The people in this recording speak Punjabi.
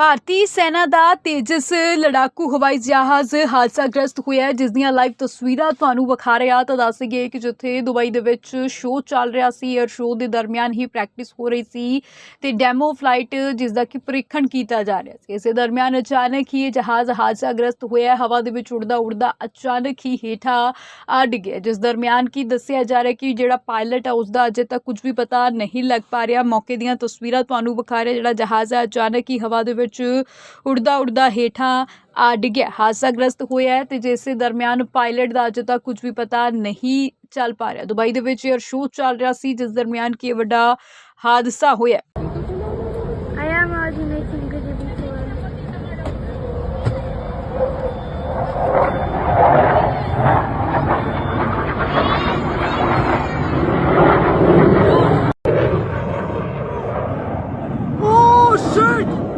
ਭਾਰਤੀ ਸੈਨਾ ਦਾ ਤੇਜਸ ਲੜਾਕੂ ਹਵਾਈ ਜਹਾਜ਼ ਹਾਦਸਾਗ੍ਰਸਤ ਹੋਇਆ ਜਿਸ ਦੀਆਂ ਲਾਈਵ ਤਸਵੀਰਾਂ ਤੁਹਾਨੂੰ ਵਿਖਾ ਰਿਹਾ ਤਾਂ ਦੱਸ ਗਏ ਕਿ ਜਿੱਥੇ ਦੁਬਈ ਦੇ ਵਿੱਚ ਸ਼ੋਅ ਚੱਲ ਰਿਹਾ ਸੀ 에ਅਰ ਸ਼ੋਅ ਦੇ ਦਰਮਿਆਨ ਹੀ ਪ੍ਰੈਕਟਿਸ ਹੋ ਰਹੀ ਸੀ ਤੇ ਡੈਮੋ ਫਲਾਈਟ ਜਿਸ ਦਾ ਕਿ ਪ੍ਰੀਖਣ ਕੀਤਾ ਜਾ ਰਿਹਾ ਸੀ। ਇਸੇ ਦਰਮਿਆਨ ਅਚਾਨਕ ਹੀ ਇਹ ਜਹਾਜ਼ ਹਾਦਸਾਗ੍ਰਸਤ ਹੋਇਆ, ਹਵਾ ਦੇ ਵਿੱਚ ਉੜਦਾ ਉੜਦਾ ਅਚਾਨਕ ਹੀ ਹੇਠਾਂ ਆ ਡਿੱਗਿਆ, ਜਿਸ ਦਰਮਿਆਨ ਕੀ ਦੱਸਿਆ ਜਾ ਰਿਹਾ ਕਿ ਜਿਹੜਾ ਪਾਇਲਟ ਆ ਉਸ ਦਾ ਅਜੇ ਤੱਕ ਕੁਝ ਵੀ ਪਤਾ ਨਹੀਂ ਲੱਗ ਪਾ ਰਿਹਾ। ਮੌਕੇ ਦੀਆਂ ਤਸਵੀਰਾਂ ਤੁਹਾਨੂੰ ਵਿਖਾ ਰਿਹਾ, ਜਿਹੜਾ ਜਹਾਜ਼ ਹੈ, ਅਚਾਨਕ ਹੀ ਹਵਾ ਦੇ ਵਿੱਚ ਵਿੱਚ ਉੜਦਾ ਉੜਦਾ ਹੇਠਾਂ ਆ ਡਿੱਗਿਆ। ਹਾਦਸਾਗ੍ਰਸਤ ਹੋਇਆ ਤੇ ਜਿਸੇ ਦਰਮਿਆਨ ਪਾਇਲਟ ਦਾ ਅਜੇ ਤੱਕ ਕੁਝ ਵੀ ਪਤਾ ਨਹੀਂ ਚੱਲ ਪਾ ਰਿਹਾ। ਦੁਬਈ ਦੇ ਵਿੱਚ 에ਅਰ ਸ਼ੋ ਚੱਲ ਰਿਹਾ ਸੀ ਜਿਸ ਦਰਮਿਆਨ ਕੀ ਵੱਡਾ ਹਾਦਸਾ ਹੋਇਆ Oh shit!